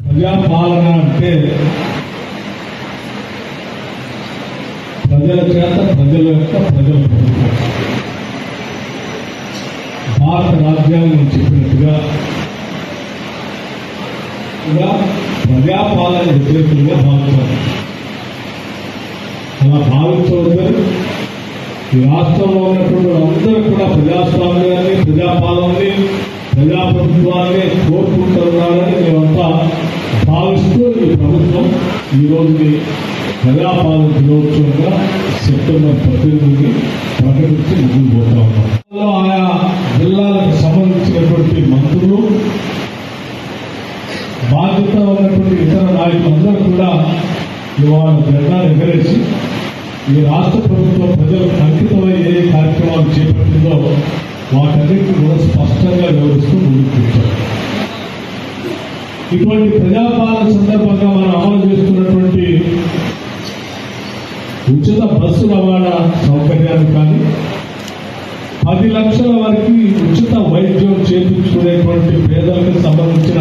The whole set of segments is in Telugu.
ప్రజాపాలన అంటే ప్రజల చేత ప్రజల యొక్క ప్రజల. భారత రాజ్యాంగం చెప్పిన కూడా ప్రజాపాలన వ్యతిరేకులుగా భావించాలి అలా భావించవద్దని ఈ రాష్ట్రంలో ఉన్నటువంటి అందరూ కూడా ప్రజాస్వామ్యాన్ని ప్రజాపాలనని ప్రజాప్రభుత్వాన్ని కోరుకుంటున్నారని మేమంతా భావిస్తూ ఈ ప్రభుత్వం ఈ ప్రజాపాలన దినోత్సవంగా సెప్టెంబర్ పద్దెనిమిది ప్రకటించి ముందుకు పోతా ఉన్నాం. బాధ్యత ఉన్నటువంటి ఇతర నాయకులందరూ కూడా ఇవాళ జెండా ఎగరేసి ఈ రాష్ట్ర ప్రభుత్వం ప్రజలకు అంకితమై ఏ కార్యక్రమాలు చేపట్టిందో వాటన్నిటిని కూడా స్పష్టంగా వివరిస్తూ ముందుకు ఇటువంటి ప్రజాపాలన సందర్భంగా మనం అమలు చేస్తున్నటువంటి ఉచిత బస్సు రవాణా సౌకర్యాలు కానీ పది లక్షల వరకు ఉచిత వైద్యం చేయించుకునేటువంటి పేదలకు సంబంధించిన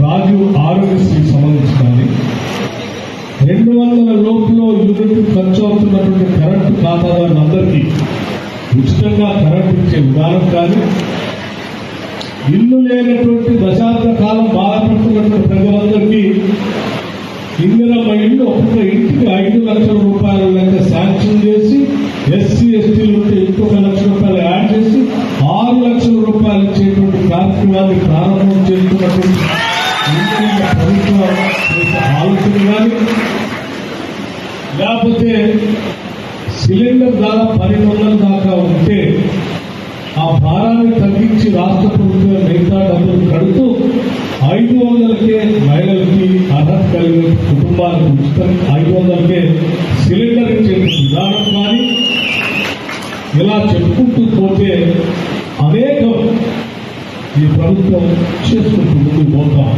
రాజు ఆరోగ్యశ్రీకి సంబంధించి కానీ రెండు వందల లోపులో యూనిట్ ఖర్చు అవుతున్నటువంటి కరెంటు ఖాతాదారులందరికీ ఉచితంగా కరెంటు ఇచ్చే విధానం కానీ ఇల్లు లేనటువంటి దశాబ్ద కాలం బాధపడుతున్నటువంటి ప్రజలందరికీ ఇందిరమ్మ ఇల్లు ఒక్కొక్క ఇంటికి ఐదు లక్షల రూపాయల లెక్క శాంక్షన్ చేసి ఎస్సీ ఎస్టీలు ఉంటే ఇంకొక లక్ష రూపాయలు యాడ్ చేసి ఆరు లక్షల రూపాయలు ఇచ్చేటువంటి కార్యక్రమాన్ని ప్రారంభం చేస్తున్నటువంటి ఆలోచన కానీ లేకపోతే సిలిండర్ ధర పన్నెండు వందల దాకా ఉంటే ఆ భారాన్ని తగ్గించి రాష్ట్ర ప్రభుత్వం మిగతా డబ్బులు కడుతూ ఐదు వందలకే మహిళలకి అర్హత కలిగిన కుటుంబాలకు ఉచితం ఐదు వందలకే సిలిండర్ ఇచ్చే విధానం కానీ ఇలా చెప్పుకుంటూ పోతే అనేకం ఈ ప్రభుత్వం చేసుకుంటూ ముందుకు పోతాం